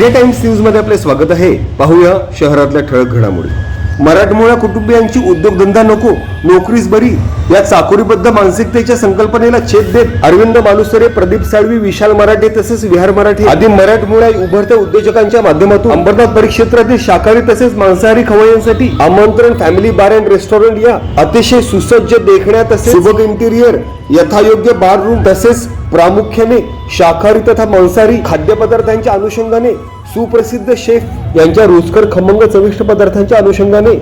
India times न्यूजमध्ये आपले स्वागत आहे. पाहूया शहरातल्या ठळक घडामोडी. मराठमोळ्या कुटुंबियांची उद्योगधंदा नको नोकरीच बरी. या चाकोरीबद्ध मानसिकतेच्या संकल्पनेला छेद देत अरविंद बालुसरे प्रदीप साळवी विशाल मराठे तसेच विहार मराठे आदी मराठमोळ्या उभरत्या उद्योजकांच्या माध्यमातून अंबरनाथ परिक्षेत्रातील शाकाहारी तसेच मांसाहारी खवयांसाठी आमंत्रण फॅमिली बार अँड रेस्टॉरंट या अतिशय सुसज्ज देखण्या तसेच सुबक इंटिरियर यथायोग्य बार रूम तसेच प्रामुख्याने शाकाहारी तथा मांसाहारी खाद्यपदार्थांच्या अनुषंगाने सुप्रसिद्ध शेफ यांच्या रुचकर खमंग चविष्ट पदार्थांच्या अनुषंगाने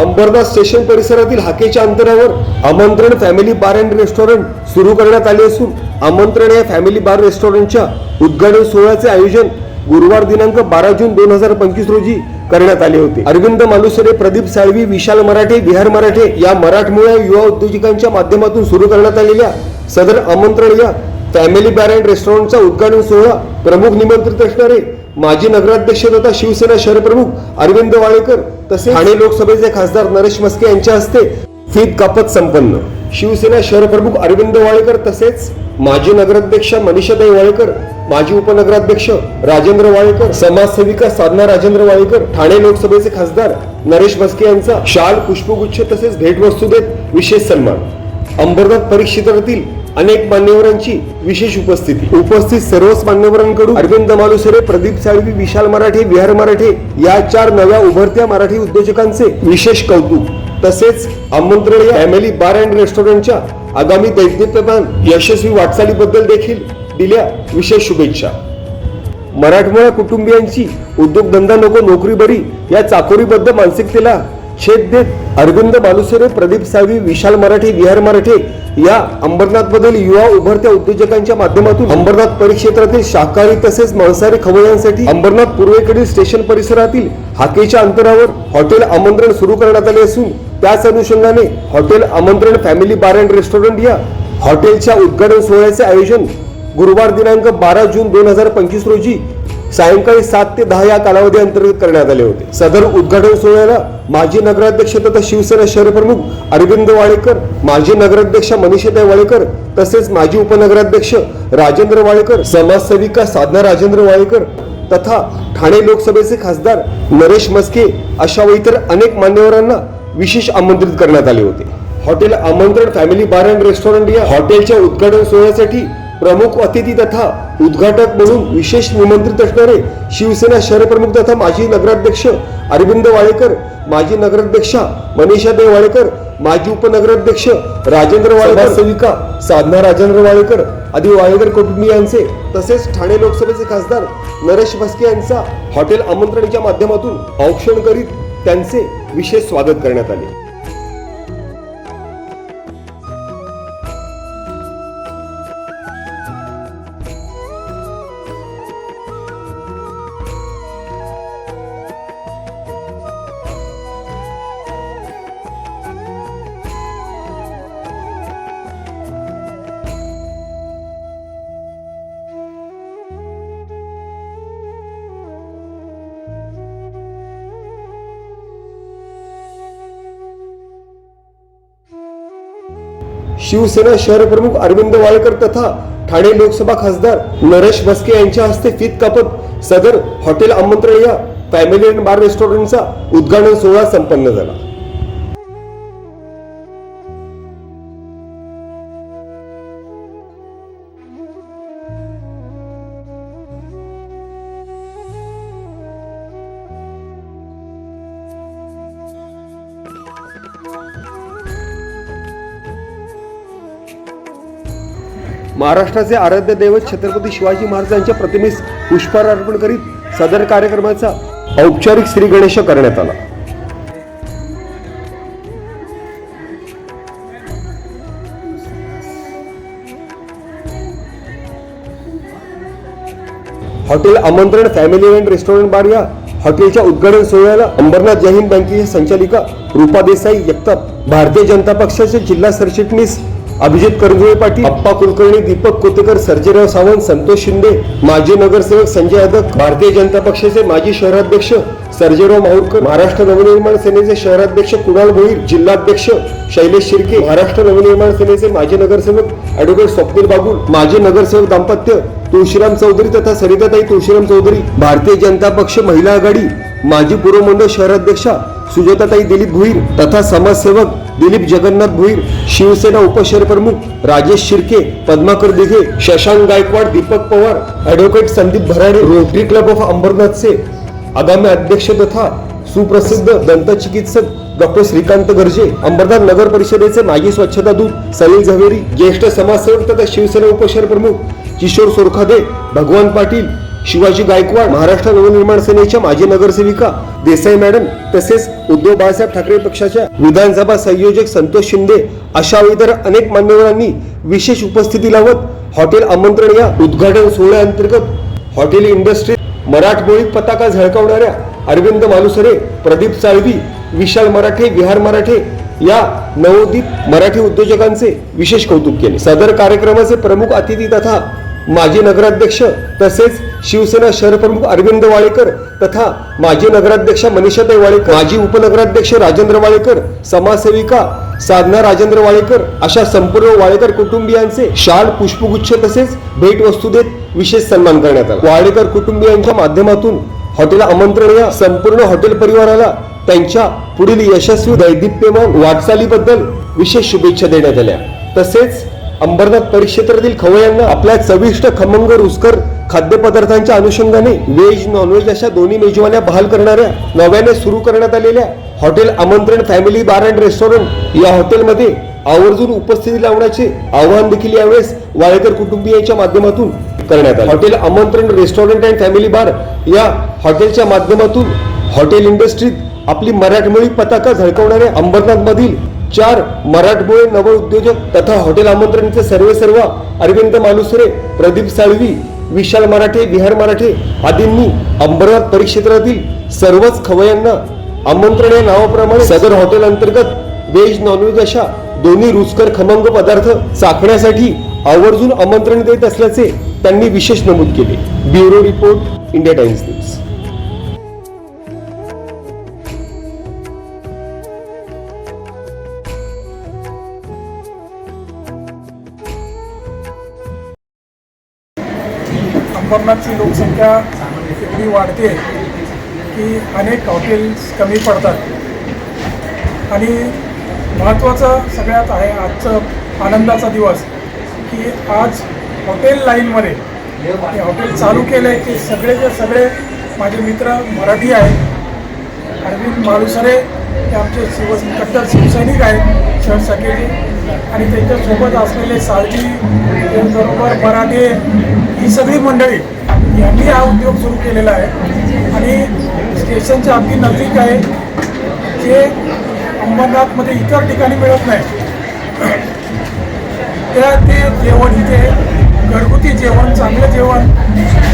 अंबरनाथ स्टेशन परिसरातील हाकेच्या अंतरावर आमंत्रण फॅमिली बार अँड रेस्टॉरंट सुरू करण्यात आले असून आमंत्रण या फॅमिली बार रेस्टॉरंटच्या उद्घाटन सोहळ्याचे आयोजन गुरुवार दिनांक बारा जून दोन हजार पंचवीस रोजी करण्यात आले होते. अरविंद मालुसरे प्रदीप साळवी विशाल मराठे विहार मराठे या मराठमोळ्या युवा उद्योजकांच्या माध्यमातून सुरू करण्यात आलेल्या सदर आमंत्रण या फॅमिली बार अँड रेस्टॉरंटचा उद्घाटन सोहळा प्रमुख निमंत्रित असणारे माजी नगराध्यक्ष तथा शिवसेना शहर प्रमुख अरविंद वाळेकर तसेच ठाणे लोकसभेचे खासदार नरेश मस्के यांच्या हस्ते फीत कापत संपन्न. शिवसेना शहर प्रमुख अरविंद वाळेकर तसेच माजी नगराध्यक्ष मनीषाताई वाळेकर माजी उपनगराध्यक्ष राजेंद्र वाळेकर समाजसेविका साधना राजेंद्र वाळेकर ठाणे लोकसभेचे खासदार नरेश मस्के यांचा शाल पुष्पगुच्छ तसेच भेटवस्तू देत विशेष सन्मान. अंबरनाथ परिक्षेत्रातील अनेक मान्यवरांची विशेष उपस्थिती. उपस्थित सर्वच मान्यवरांकडून अरविंद मालुसरे प्रदीप साळवी विशाल मराठे विहार मराठे या चार नव्या उभरत्या मराठी उद्योजकांचे विशेष कौतुक. तसेच आमंत्रण या फॅमिली बार अँड रेस्टॉरंटच्या आगामी दैदिप्यमान यशस्वी वाटचालीबद्दल देखील दिल्या विशेष शुभेच्छा. मराठमोळ्या कुटुंबियांची उद्योगधंदा नको नोकरी बरी या चाकोरीबद्ध मानसिकतेला छेद देत अरविंद मालुसरे प्रदीप साळवी विशाल मराठे विहार मराठे या अंबरनाथमधील युवा उभरत्या उद्योजकांच्या माध्यमातून अंबरनाथ परिक्षेत्रातील शाकाहारी तसेच मांसाहारी खवयांसाठी अंबरनाथ पूर्वेकडील स्टेशन परिसरातील हाकेच्या अंतरावर हॉटेल आमंत्रण सुरू करण्यात आले असून त्याच अनुषंगाने हॉटेल आमंत्रण फॅमिली बार अँड रेस्टॉरंट या हॉटेलच्या उद्घाटन सोहळ्याचे आयोजन गुरुवार दिनांक बारा जून दोन हजार पंचवीस रोजी सायंकाळी सात ते दहा या कालावधी अंतर्गत करण्यात आले होते. सदर उद्घाटन सोहळ्याला माजी नगराध्यक्ष तथा शिवसेना शहर प्रमुख अरविंद वाळेकर माजी नगराध्यक्ष मनीषाताई वाळेकर तसेच माजी उपनगराध्यक्ष राजेंद्र वाळेकर समाजसेविका साधना राजेंद्र वाळेकर तथा ठाणे लोकसभेचे खासदार नरेश मस्के अशा व इतर अनेक मान्यवरांना विशेष आमंत्रित करण्यात आले होते. हॉटेल आमंत्रण फॅमिली बार अँड रेस्टॉरंट या हॉटेलच्या उद्घाटन सोहळ्यासाठी प्रमुख अतिथी तथा उद्घाटक म्हणून विशेष निमंत्रित असणारे शिवसेना शहरप्रमुख तथा माजी नगराध्यक्ष अरविंद वाळेकर माजी नगराध्यक्षा मनीषा देव वाळेकर माजी उपनगराध्यक्ष राजेंद्र वाळेकर सेविका साधना राजेंद्र वाळेकर आदी वाळेकर कुटुंबियांचे तसेच ठाणे लोकसभेचे खासदार नरेश भस्के यांचा हॉटेल आमंत्रणीच्या माध्यमातून औक्षण करीत त्यांचे विशेष स्वागत करण्यात आले. शिवसेना शहर प्रमुख अरविंद वाळकर तथा ठाणे लोकसभा खासदार नरेश भस्के यांच्या हस्ते फीत कापत सदर हॉटेल आमंत्रण या फॅमिली अँड बार रेस्टॉरंटचा उद्घाटन सोहळा संपन्न झाला. महाराष्ट्राचे आराध्य दैवत छत्रपती शिवाजी महाराजांच्या प्रतिमेस पुष्पहार अर्पण करीत सदर कार्यक्रमाचा औपचारिक श्री गणेश करण्यात आला. हॉटेल आमंत्रण फॅमिली अँड रेस्टॉरंट बार या हॉटेलच्या उद्घाटन सोहळ्याला अंबरनाथ जहीन हिंद बँकेच्या संचालिका रूपा देसाई जगताप भारतीय जनता पक्षाचे जिल्हा सरचिटणीस अभिजित करंजुळे पाटील अप्पा कुलकर्णी दीपक कोतेकर सर्जेराव सावंत संतोष शिंदे माजी नगरसेवक संजय यादव भारतीय जनता पक्षाचे माजी शहराध्यक्ष सर्जेराव माहूरकर महाराष्ट्र नवनिर्माण सेनेचे शहराध्यक्ष कुणाल भोईर जिल्हाध्यक्ष शैलेश शिर्के महाराष्ट्र नवनिर्माण सेनेचे माजी नगरसेवक ऍडव्होकेट स्वप्नील बागुल माजी नगरसेवक दाम्पत्य तुळशीराम चौधरी तथा सरिताताई तुळशीराम चौधरी भारतीय जनता पक्ष महिला आघाडी माजी पूर्व मंडळ शहराध्यक्षा सुजाताताई दिलीप भुईर तथा समाजसेवक दिलीप जगन्नाथ भुईर शिवसेना उपशहर प्रमुख Rajesh Shirke Padmakar Dighe Shashank Gaikwad Deepak Pawar advocate Sandeep Bharade Rotary Club of अंबरनाथचे आगामी अध्यक्ष तथा सुप्रसिद्ध दंतचिकित्सक डॉक्टर श्रीकांत गर्जे अंबरनाथ नगर परिषदेचे माजी स्वच्छता दूत सलील झवेरी ज्येष्ठ समाजसेवक तथा शिवसेना उपशहर प्रमुख किशोर सोरखादे भगवान पाटील शिवाजी गायकवाड महाराष्ट्र नवनिर्माण सेनेच्या माजी नगरसेविका देसाई मॅडम तसेच उद्धव बाळासाहेब ठाकरे पक्षाच्या विधानसभा संयोजक संतोष शिंदे अशा इतर अनेक मान्यवरांनी विशेष उपस्थिती लावत हॉटेल आमंत्रण या उद्घाटन सोहळ्याअंतर्गत हॉटेल इंडस्ट्री मराठमोळी पताका झळकावणाऱ्या अरविंद मालुसरे प्रदीप साळवी विशाल मराठे विहार मराठे या नवोदित मराठी उद्योजकांचे विशेष कौतुक केले. सदर कार्यक्रमाचे प्रमुख अतिथी तथा माजी नगराध्यक्ष तसेच शिवसेना शहरप्रमुख अरविंद वाळेकर तथा माजी नगराध्यक्ष मनीषाताई वाळेकर माजी उपनगराध्यक्ष राजेंद्र वाळेकर समाजसेविका साधना राजेंद्र वाळेकर अशा संपूर्ण वाळेकर कुटुंबियांचे शाल पुष्पगुच्छ तसेच भेटवस्तू देत विशेष सन्मान करण्यात आला. वाळेकर कुटुंबियांच्या माध्यमातून हॉटेल आमंत्रण या संपूर्ण हॉटेल परिवाराला त्यांच्या पुढील यशस्वी दैदिप्यमान वाटचालीबद्दल विशेष शुभेच्छा देण्यात आल्या. तसेच अंबरनाथ परिक्षेत्रातील खवयांना आपल्या चविष्ट खमंग रुसकर खाद्यपदार्थांच्या अनुषंगाने व्हेज नॉनव्हेज अशा दोन्ही मेजवान्या बहाल करणाऱ्या नव्याने सुरू करण्यात आलेल्या हॉटेल आमंत्रण फॅमिली बार अँड रेस्टॉरंट या हॉटेलमध्ये आवर्जून उपस्थिती लावण्याचे आवाहन देखील यावेळेस वाळेकर कुटुंबियांच्या माध्यमातून करण्यात आले. हॉटेल आमंत्रण रेस्टॉरंट अँड फॅमिली बार या हॉटेलच्या माध्यमातून हॉटेल इंडस्ट्रीत आपली मराठमोळी पताका झळकवणाऱ्या अंबरनाथ मधील चार मराठमोळे नव उद्योजक तथा हॉटेल आमंत्रणचे सर्वे सर्व अरविंद मालुसरे प्रदीप साळवी विशाल मराठे विहार मराठे आदींनी अंबरनाथ परिक्षेत्रातील सर्वच खवयांना आमंत्रण या नावाप्रमाणे सदर हॉटेल अंतर्गत व्हेज नॉनव्हेज अशा दोन्ही रुचकर खमंग पदार्थ चाखण्यासाठी आवर्जून आमंत्रण देत असल्याचे त्यांनी विशेष नमूद केले. Bureau report India Times news. अंबरनाथची लोकसंख्या एवढी वाढते की अनेक हॉटेल्स कमी पडतात. आणि महत्त्वाचं सगळ्यात आहे आजचं आनंदाचा दिवस की आज हॉटेल लाईनमध्ये हे हॉटेल चालू केलं आहे सगळे जे सगळे माझे मित्र मराठी आहेत अरविंद मालुसरे ते आमचे शिव कट्टर शिवसैनिक आहेत शहर शाखेचे आणि त्यांच्यासोबत असलेले साळजी त्याचबरोबर मराठे ही सगळी मंडळी यांनी हा उद्योग सुरू केलेला आहे. आणि स्टेशनच्या अगदी नजीक आहे जे अंबरनाथमध्ये इतर ठिकाणी मिळत नाही. त्या ते जेवण इथे घरगुती जेवण चांगलं जेवण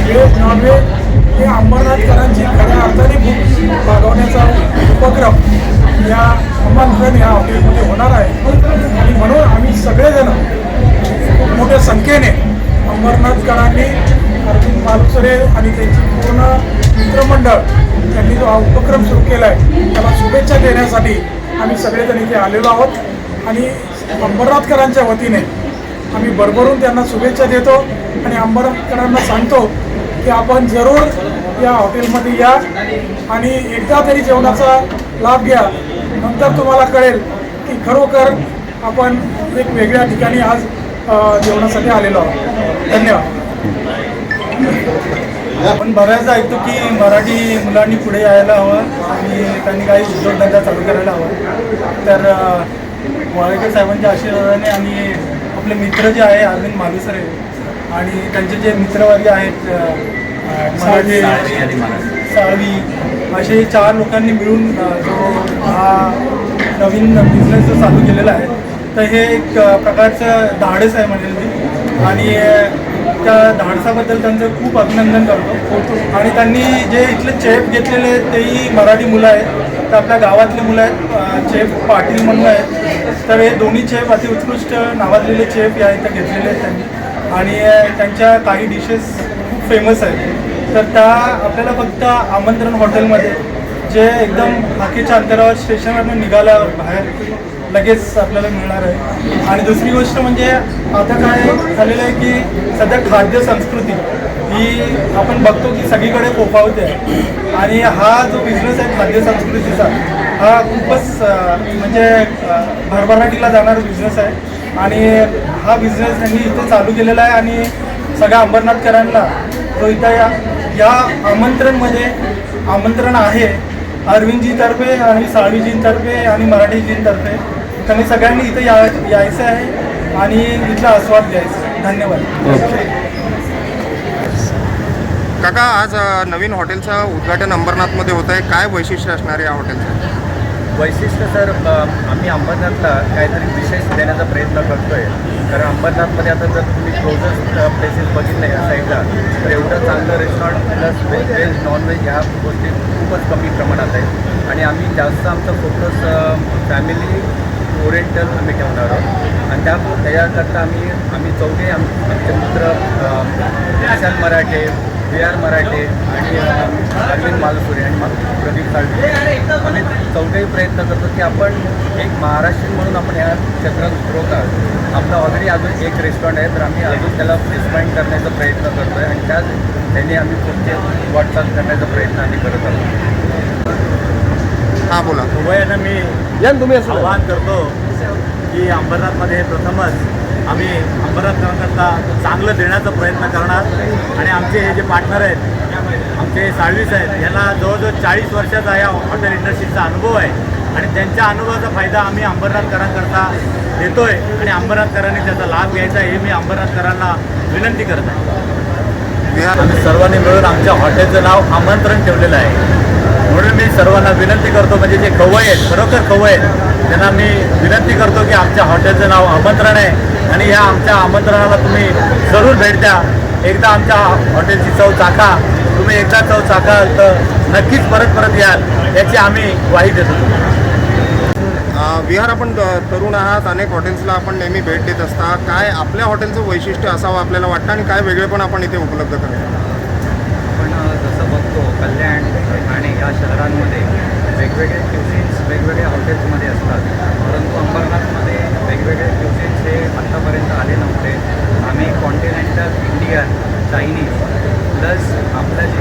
व्हेज नॉनव्हेज हे अंबरनाथकरांची खऱ्या अर्थाने भूक भागवण्याचा उपक्रम या अंबरनाथ या हॉटेलमध्ये होणार आहे. म्हणून आम्ही सगळेजण खूप मोठ्या संख्येने अंबरनाथकरांनी अरविंद मालुसरे आणि त्यांची पूर्ण मित्रमंडळ त्यांनी जो हा उपक्रम सुरू केला आहे त्याला शुभेच्छा देण्यासाठी आम्ही सगळेजण इथे आलेलो आहोत. आणि अंबरनाथकरांच्या वतीने आम्ही भरभरून त्यांना शुभेच्छा देतो आणि अंबरनाथकरांना सांगतो की आपण जरूर या हॉटेलमध्ये या आणि एकदा तरी जेवणाचा लाभ घ्या. नंतर तुम्हाला कळेल की खरोखर आपण एक वेगळ्या ठिकाणी आज जेवणासाठी आलेलो आहोत. धन्यवाद. आपण बऱ्याचदा ऐकतो की मराठी मुलांनी पुढे यायला हवं आणि त्यांनी काही उद्योगधंदा चालू करायला हवं. तर वाळेकर साहेबांच्या आशीर्वादाने आणि आपले मित्र जे आहे अरविंद मालुसरे आणि त्यांचे जे मित्रवर्ग आहेत मराठी साळवी असे चार लोकांनी मिळून जो हा नवीन बिझनेस जो चालू केलेला आहे तर हे एक प्रकारचं धाडस आहे म्हणेल मी. आणि त्या धाडसाबद्दल त्यांचं खूप अभिनंदन करतो. आणि त्यांनी जे इथले चेफ घेतलेले आहेत तेही मराठी मुलं आहेत. तर आपल्या गावातली मुलं आहेत चेफ पाटील म्हणून आहेत. तर हे दोन्ही चेफ अतिउत्कृष्ट नावाजलेले चेफ या इथं घेतलेले आहेत त्यांनी. आणि त्यांच्या काही डिशेस खूप फेमस आहेत. तर त्या आपल्याला फक्त आमंत्रण हॉटेलमध्ये जे एकदम बाकीच्या अंतरावर स्टेशनवर निघाल्यावर बाहेर लगेच आपल्याला मिळणार आहे. आणि दुसरी गोष्ट म्हणजे आता काय झालेलं आहे की सध्या खाद्य संस्कृती ही आपण बघतो की सगळीकडे फोफावते आहे. आणि हा जो बिझनेस आहे खाद्य संस्कृतीचा हा खूपच म्हणजे भरभराटीला जाणारा बिझनेस आहे. आणि हा बिझनेस त्यांनी इथे चालू केलेला आहे आणि सगळ्या अंबरनाथकरांना तो इथं या या आमंत्रणमध्ये आमंत्रण आहे अरविंदजीतर्फे आणि साळवीजींतर्फे आणि मराठीजींतर्फे. त्यांनी सगळ्यांनी इथं या यायचं आहे आणि इथला आस्वाद घ्यायचा. आहे धन्यवाद काका आज नवीन हॉटेलचं उद्घाटन अंबरनाथमध्ये होत आहे काय वैशिष्ट्य असणार आहे या हॉटेलचं? वैशिष्ट्य सर आम्ही अंबरनाथला काहीतरी विशेष देण्याचा प्रयत्न करतो आहे कारण अंबरनाथमध्ये आता जर तुम्ही क्लोजस्ट प्लेसेस बघितले या साईडला तर एवढं चांगलं restaurant plus veg veg non veg ह्या गोष्टी खूपच कमी प्रमाणात आहेत. आणि आम्ही जास्त आमचा फोकस फॅमिली ओरिएंटल आम्ही ठेवणार आहोत आणि त्या त्याच्याकरता आम्ही आम्ही चौघे आम आमचे मित्र विशाल मराठे वी आर मराठे आणि अरविंद मालसुरे आणि प्रदीप साळवे. आम्ही चौघेही प्रयत्न करतो की आपण एक महाराष्ट्रीयन म्हणून आपण या क्षेत्रात उतरवता आपलं ऑलरेडी अजून एक रेस्टॉरंट आहे तर आम्ही अजून त्याला एक्सपांड करण्याचा प्रयत्न करतो आहे आणि त्याच त्याने आम्ही पुढचे वाटचाल करण्याचा प्रयत्न आम्ही करत आहोत. बोला. उभयांना मी या ना तुम्ही असं आवाहन करतो की अंबरनाथमध्ये प्रथमच आम्ही अंबरनाथकरांकरता चांगलं देण्याचा प्रयत्न करणार. आणि आमचे हे जे पार्टनर आहेत आमचे साळवीस आहेत यांना जवळजवळ चाळीस वर्षाचा या हॉटेल इंडस्ट्रीचा अनुभव आहे. आणि त्यांच्या अनुभवाचा फायदा आम्ही अंबरनाथकरांकरता देतोय आणि अंबरनाथकरांनी त्याचा लाभ घ्यायचा हे मी अंबरनाथकरांना विनंती करत आहे. आम्ही सर्वांनी मिळून आमच्या हॉटेलचं नाव आमंत्रण ठेवलेलं आहे. सर्वांना विनंती करतो म्हणजे जे खवय आहेत खरोखर खवय आहेत त्यांना मी विनंती करतो की आमच्या हॉटेलचं नाव आमंत्रण आहे आणि या आमच्या आमंत्रणाला तुम्ही जरूर भेट द्या. एकदा आमच्या हॉटेलची चव चाखा. तुम्ही एकदा चव चाखाल तर नक्कीच परत परत याल याची आम्ही ग्वाही देतो विहार आपण त- तरुण आहात अनेक हॉटेल्सला आपण नेहमी भेट देत असता काय आपल्या हॉटेलचं वैशिष्ट्य असावं आपल्याला वाटतं आणि काय वेगळेपण आपण इथे उपलब्ध करतो आपण जसं बघतो कल्याण आणि या शहरांमध्ये वेगवेगळे क्युसिन्स वेगवेगळ्या हॉटेल्समध्ये असतात. परंतु अंबरनाथमध्ये वेगवेगळे क्युसिन्स हे आत्तापर्यंत आले नव्हते. आम्ही कॉन्टिनेंटल इंडियन चायनीज प्लस आपलं जे